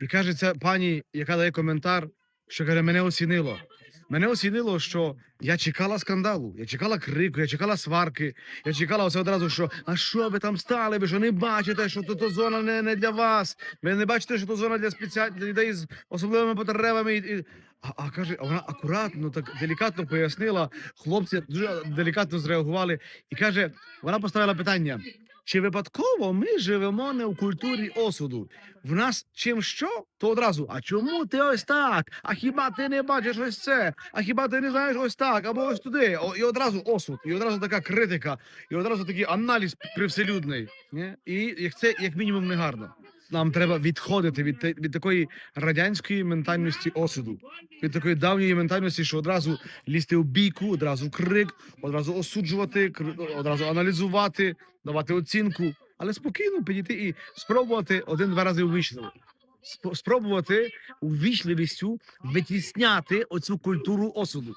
І каже, ця пані, яка дає коментар, що каже, мене осінило. Мене осінило, що я чекала скандалу, я чекала крику, я чекала сварки, я чекала оце одразу, що а що ви там стали? Ви що не бачите, що то зона не, не для вас? Ви не бачите, що то зона для спеціаль... для людей з особливими потребами. І, і... А, а каже, а вона акуратно, так делікатно пояснила. Хлопці дуже делікатно зреагували. І каже, вона поставила питання: чи випадково ми живемо не в культурі осуду? В нас чим що, то одразу. А чому ти ось так? А хіба ти не бачиш ось це? А хіба ти не знаєш ось так? Або ось туди? О, і одразу осуд, і одразу така критика, і одразу такий аналіз привселюдний. І як це як мінімум не гарно. Нам треба відходити від, те- від такої радянської ментальності осуду, від такої давньої ментальності, що одразу лізти у бійку, одразу крик, одразу осуджувати, одразу аналізувати, давати оцінку, але спокійно підійти і спробувати один-два рази увічливо. Спробувати увічливістю витісняти оцю культуру осуду.